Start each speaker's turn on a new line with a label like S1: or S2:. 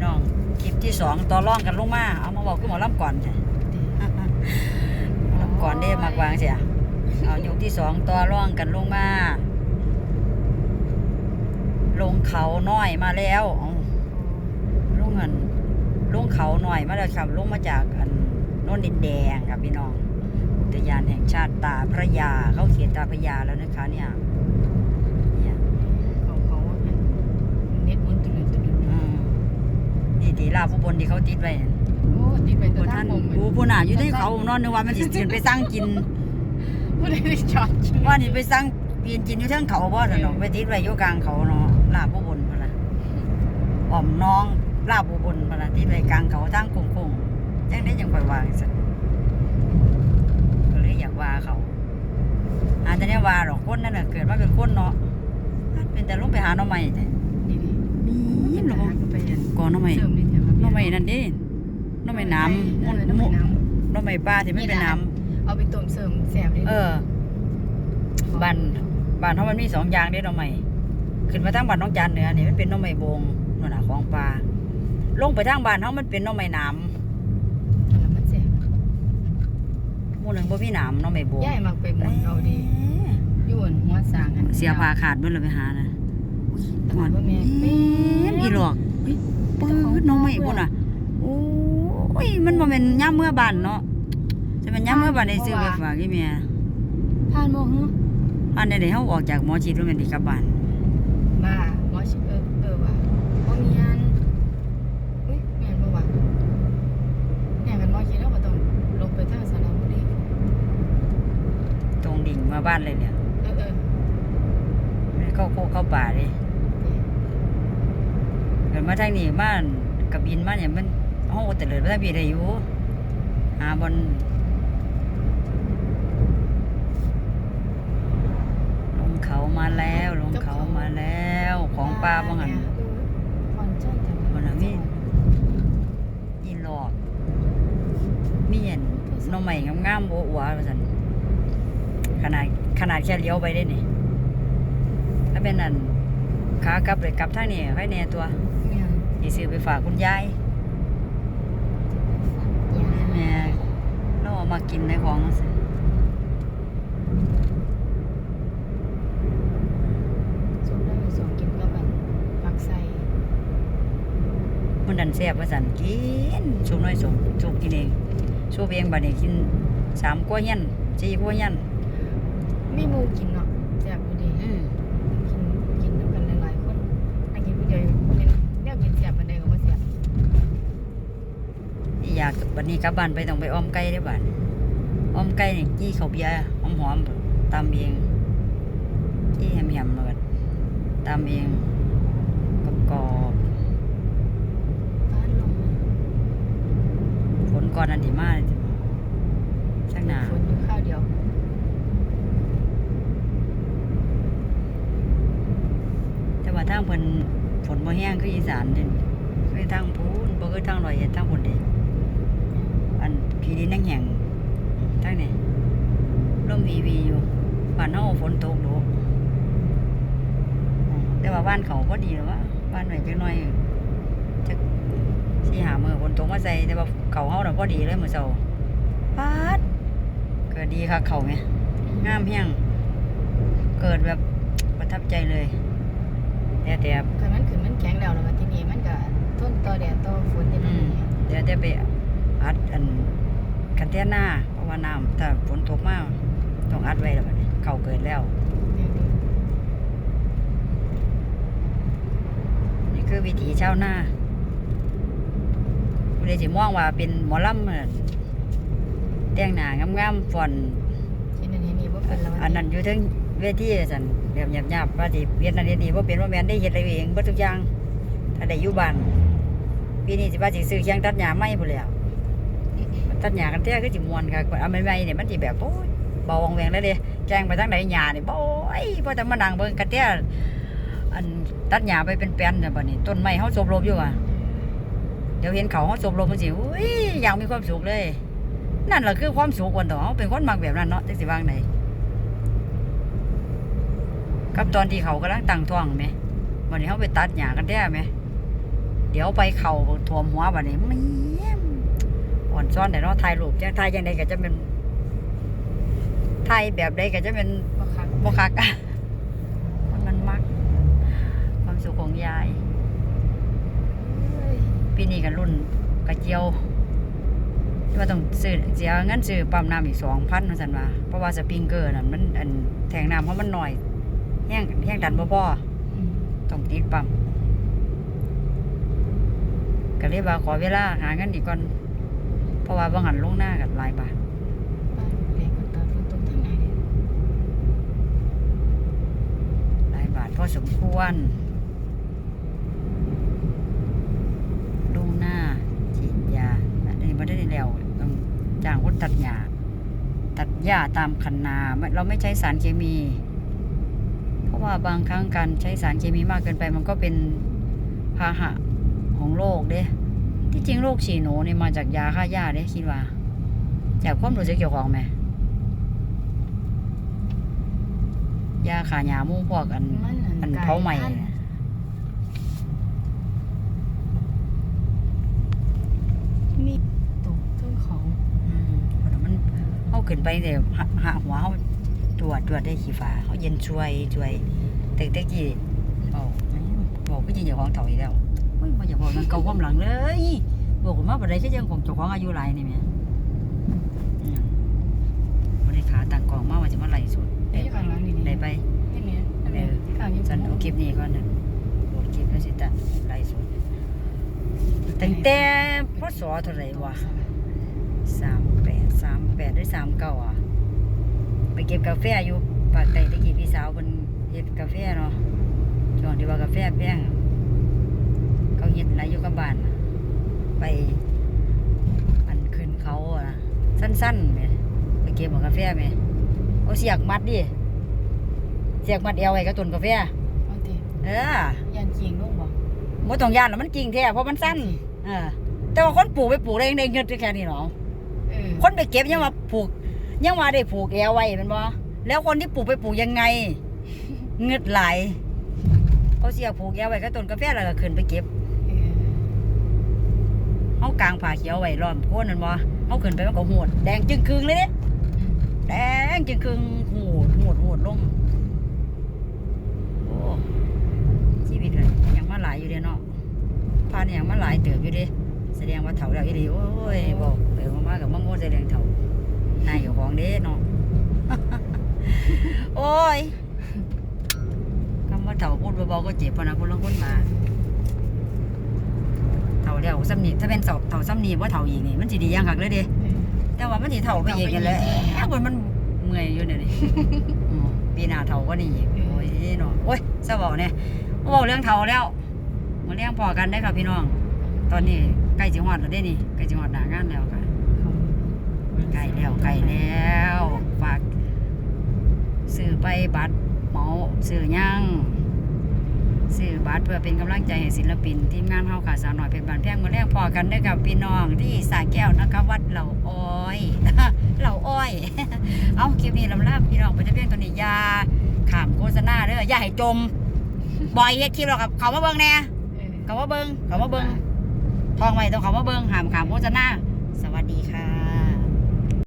S1: พี่น้องคลิปที่สองต่อร่องกันลงมา เอามาบอกกูหมอลำก่อนจ้ะลำก่อนได้มากวางเสียเอายกที่สองต่อร่องกันลงมา ลงเขาน้อยมาแล้วเอาลงเงินลงเขาหน่อยมาแล้วครับลงมาจากอันโน่นดินแดงครับพี่น้องอุทยานแห่งชาติตาพระยาเขาเขียนตาพระยาแล้วนะคะเนี่ยเนี่ย
S2: เขาเขาเน็ตมุนตุลุตุลุ
S1: อืม นี่ตีลาผู้บนที่เขาติดไว้นั่น
S2: โอ้ติดไปตัว
S1: ผู้
S2: ท่า
S1: ท่านน
S2: มุม
S1: ผู้ผู้หนาอยู่ในเขานอนนึกว่ามันสิตื่นไปสร้างกิน
S2: ผู้ใดได้จอด
S1: ว่านี่ไปสร้างปีนกินอยู่เทิงเขาบ่สนอกไปติดไว้อยู่กลางเขาเนาะลาผู้บนพุ่นล่ะอ้อมน้องลาผู้บนพุ่นล่ะติดไว้กลางเขาทางโค้งๆจังได้จังค่อยวางซั่นก็เลยอยากว่าเขาอาจจะได้ว่าหรอกคนนั่นน่ะเกิดมาเป็นคนเนาะเป็นแต่ลงไปหาหน่อไม้แต่
S2: นี่นี่
S1: มีหรอ
S2: ไปยัน
S1: ก่อนหน่อไม้
S2: เสริมนี่แต่ว่า
S1: หน่อไม้นั่นดิหน่อไม้น้ำ
S2: เอ
S1: มุ
S2: อนน้ำ
S1: มุ
S2: น้
S1: หน่อไม้ปลาที่ไม่เป็นน้ำำ
S2: เอาไปต้มเสริมแสบเลย
S1: เออบ้านบ้านเขามันมีสองอย่างเด้หน่อไม้ขึ้นมาทางบ้านน้องจานเหนือนี่มันเป็นหน่อไม้บงนั่นน่ะของปลาลงไปทางบ้านเขามันเป็นหน่อไม้หนาม
S2: แล้วมันแสบ
S1: หมู่หนึงบ่มีหนามหน่อไม้บง
S2: ย่ายมักไปหมุนเอาดี
S1: เอ๊ะ
S2: ยวนหัวสางอัน
S1: เสียผ้าขาดเบิ่เลยไปหานะ
S2: ตลาดว่าแม่
S1: แม่นอีหลอก ปื้ดหน่อไม้พุ่นน่ะโอ้ยมันบ่แม่นย่ามเมื่อบ้านเนาะจะเป็นย่ามเมื่อบ้านได้ซื้อไปฝากอีแม่
S2: ผ่านบ่ฮึ
S1: อันใดๆเฮาออกจากหมอชิดแล้วแม่นสิกลับบ้าน
S2: บ้าหมอชิเออเออว่ะบ่มีอันอุ้ยแม่นบ่วะแม่กันหมอชิแล้วบ่ต้องลงไปทางสระบุรี
S1: ตรงดิ่งมาบ้านเลยเนี่ย
S2: เออเออ
S1: ไม่ได้เข้าโคกเข้าป่าเลย เกิดมาทางนี้บ้านกับบินมาเนี่ยมันห้องแต่เลยมาทางพี่ได้อยู่หาบนลงเขามาแล้วลงเขามาแล้วของปลาบ้างหัน
S2: คอนเจ้าแต่
S1: มันน่ะมียีหลอกมีเห็นน้องใหม่งามๆโอ้อวว่าสันขนาดขนาดแค่เลี้ยวไปได้นี่ถ้าเป็นนั่นขากลับเลยกลับทางนี้ค่อยแน่ตัว สิซื้อไปฝากคุณยายแม่เราเอามากินในของสิ
S2: ส่งได้ไปส่งกินกับอันผักใส่
S1: มันดันแซ่บว่าสันกินสุกน้อยสุกสุกกินเองสุกเองบัดนี้กินสามกว่าเฮียนสี่กว่าเฮียน
S2: มีหมูกินเนาะแซ่บอยู่ดี
S1: อืม
S2: กินกินด้วยกันหลายๆคนอันกินผู้เดียวเป็นแนวกินแซ่บปานใดก็บ่แซ่บ
S1: อยากบัดนี้กลับบ้านไปต้องไปอ้อมไก่ได้อบ้านอ้อมไก่นี่จี้ข้าวเบียร์หอมหอมๆตำเองจี้แหมๆเลยตำเองกรอบ
S2: บ้านลง
S1: ๆฝนก่อนอันที่มาช่างหนา
S2: ฝนอยู่ข้าวเดียว
S1: แต่ว่าทางเพิ่นฝนบ่แห้งคืออีสานเด่นคือทางพูนบ่คือทางร้อยเอ็ดทางพุ่นเด้อัน พี่ดินแห้งๆทางนี้ลมวีวีอยู่บ้านเฮาฝนตกดุอืมแต่ว่าบ้านเขาพอดีแล้วว่าบ้านหน่อยจักหน่อยจักสิหามื้อฝนตกมาใส่แต่ว่าเขาเฮาน่ะพอดีเลยมื้อเช้าปาดเกิดดีค่ะเขาแม่งามแฮงเกิดแบบประทับใจเลยแต่แต่
S2: คันมันขึ้นมันแข็งแล้วแล้วก็ทีนี้มันก็ทนต่อแดดต่อฝนได้
S1: อื
S2: ดี
S1: มเดี๋ยวจะไปอัดอัน คันเทนหน้าเพราะว่าน้ำถ้าฝนตกมากต้องอัดไว้แล้วบัดนี้เขาเกิดแล้ว นี่คือวิถีชาวนาไม่ได้สิมองว่าเป็นหมอลำน่ะแต่งหน้างามๆฟอน
S2: ที่นั่นนี่บ่เป็นแล้ว
S1: อันนั้นอยู่ถึงเวทีสันแบบหยาบๆว่าสิเฮ็ดนั่นเฮ็ดนี่บ่เป็นว่าแม่นได้เฮ็ดอะไรเองเบิดทุกอย่างถ้าได้อยู่บ้านปีนี้สิว่าสิซื้อเคียงตัดหญ้าใหม่พุ่นแหล้ว ตัดหญ้ากันแท้คือสิม่วนค่ะเอาใหม่ๆเนี่ยมันสิแบบโอ้ยเบาวังเวงแล้วเด้แกงไปทางไหนหญ้านี่โอ้ยพอแต่มานั่งเบิ่งกันแท้อันตัดหญ้าไปเป็นแปลนน่ะบัดนี้ต้นไม้เฮาสบลบอยู่อะเดี๋ยวเห็นเขาเฮาสบลบมันสิอุ้ยอยากมีความสุขเลย นั่นแหละคือความสุขวันต่อเฮาเป็นคนมักแบบนั้นเนาะจักสิวางไหนกับตอนที่เขากำลังตั้งท้องไหมวันนี้เขาไปตัดหญ้ากันแท้ไหมเดี๋ยวไปเข่าถ่วมหัวบัดนี้แม่ อ่อนซ้อนแต่เนาะถ่ายรูปจังถ่ายจังไดก็จะเป็นถ่ายแบบใดก็จะเป็น
S2: บ่คัก
S1: บ่คักมันมันมัก ความสุขของยาย
S2: เอ้ย
S1: ปีนี้ก็รุ่นกระเจียวที่ว่าต้องซื้อเสียเงินซื้อปั๊มน้ำอีกสองพันว่าซั่นว่าเพราะว่าสปริงเกอร์นั่นมันอันแทงน้ำเพราะมันหน่อยแห้งแห้งดันบ่พอ
S2: อืม
S1: ต้องติดปั๊มก็เลยว่าขอเวลาหาเงินอีกก่อน เพราะว่าบางหันลงหน้ากับลายบาท
S2: บ้านเด็กก็ตอนฝนตกทั้งไหนเนี่ย
S1: หลายบาทพอสมควรลงหน้าฉีดยาอันนี้ไม่ได้แล้วต้องจ้างคนตัดหญ้าตัดหญ้าตามคันนาเราไม่ใช้สารเคมี เพราะว่าบางครั้งการใช้สารเคมีมากเกินไปมันก็เป็นพาหะของโรคเด้ ที่จริงโรคฉี่หนูนี่มาจากยาฆ่าหญ้าเด้คิดว่าจากความรู้สึกเกี่ยวของไหมยาขาหญ้าหมู่พวกอัน
S2: มัน
S1: อัน
S2: กลย
S1: เผาใหม่
S2: พันธุ์
S1: เนี่ย
S2: มีตกเรื่องของ
S1: อืมเพราะว่ามันเอาขึ้นไปเดี๋ยวหาหาหัวเขาตรวจตรวจได้ขี้ฟ้าเขาเย็นช่วยช่วยแต่แต่กี้บอกบอกก็จริงอย่าของเถ่าอีกแล้ว เฮ้ยมาอย่าบอกนังเก่าความหลังเลยบอกผมว่าบัดใดก็ยังของเจ้าของอายุหลายนี่แม่อืมบ่ได้ขาต่างกองมาว่าจะมาไล่สุด
S2: ได้อยู่ข้างหลังนี่นี่
S1: ได้ไป
S2: นี่เนี่ยอันนี้ข้างอยู่
S1: ฉันเอาคลิปนี้ก่อนนะโหลดคลิปแล้วสิตะไล่สุดตั้งแต่พศเท่าไหร่วะสามแปดสามแปดหรือสามเก้าอะไปเก็บกาแฟอยู่ปากใต้ตะกี้พี่สาวเป็นเฮ็ดกาแฟเนาะช่วงที่ว่ากาแฟแพงเขาเฮ็ดอะไรอยู่กับบ้านน่ะไปมันขึ้นเขาอะนะสั้นๆแหม่ไปเก็บเอากาแฟไหมเอาเสียกมัดดิเสียกมัดเอวไว้กับต้นกาแฟ
S2: เอาติ
S1: เออ
S2: ยันจริงลูกบ่
S1: บ่ต้องย่านแล้วมันจริงแท้เพราะมันสั้นเออแต่ว่าคนปลูกไปปลูกได้ได้เงินแค่นี้เนาะ
S2: เออ
S1: คนไปเก็บยังมาผูกยังมาได้ผูกแอวไว้แมันบ่แล้วคนที่ปลูกไปปลูกยังไงเงืดไหลายเขาเสียผูกแอวไว้ก็ต้นกาแฟแล้วก็ขึ้นไปเก็บ
S2: เออ
S1: เฮากางผ้าเขียวไว้ล้อมโคนนั่นบ่เฮาขึ้นไปมันก็โหดแดงจึงครึ่งเลยเด้แดงจึงครึ่งโหดโหดโหดลงโอ้ชีวิตเลยยังมาหลายอยู่เด้เนาะพานยังมาหลายเติบอยู่เด้แสดงว่าเฒ่าแล้วอีหลีโอ้ยบอกเติมมาๆกับมาโง่แสดงเฒ่านายอยู่ของเด้เนาะโอ้ยคำว่าเฒ่าพูดเบาๆก็เจ็บพอนะคนละคนมาเฒ่า แล้วซ้ำนี่ถ้าเป็นเฒ่าเฒ่าซ้ำนี่ว่าเฒ่าอีกนี่มันสิดีอยังคักเลยเด้
S2: เออ
S1: แต่ว่ามันสิเฒ่าไปอีกกันเลยแอบมันมันเมื่อยอยู่เนี่ยนี่อืมปีหน้าเฒ่าก็นี่อีกโอ้ยเนาะโอ้ยเศร้าเบาเนี่ยเบาเรื่องเฒ่าแล้วมาเลี้ยงพอกันได้อค่ะพี่น้อง ตอนนี้ใกล้จิฮอดแล้วเด้นี่ใกล้จิฮอดหน้างานแล้วค่ะไก่แล้วไก่แล้วฝากซื้อไปบัตรเหมาซื้อย่าง ซื้อบัตรเพื่อเป็นกำลังใจให้ศิลปิน ทีมงานเฮาค่ะสาวหน่อยเป็นบานแพงมาแรงพอกันเด้อกับพี่น้องที่สาแก้วนะคะวัดเหล่าอ้อยเหล่าอ้อย เอาคลิปนี้ลำลาพี่น้องไปจะเพียงตัวนี้อยาขามโฆษณาเด้ออย่าให้จมบ่อยเฮ็ดคลิปหรอกครับเขามาเบิ่งแน่
S2: เออ
S1: เขามาเบิ่งเขามาเบิ่งทองไว้ต้องเขามาเบิ่งห้ามขามโฆษณาสวัสดีค่ะ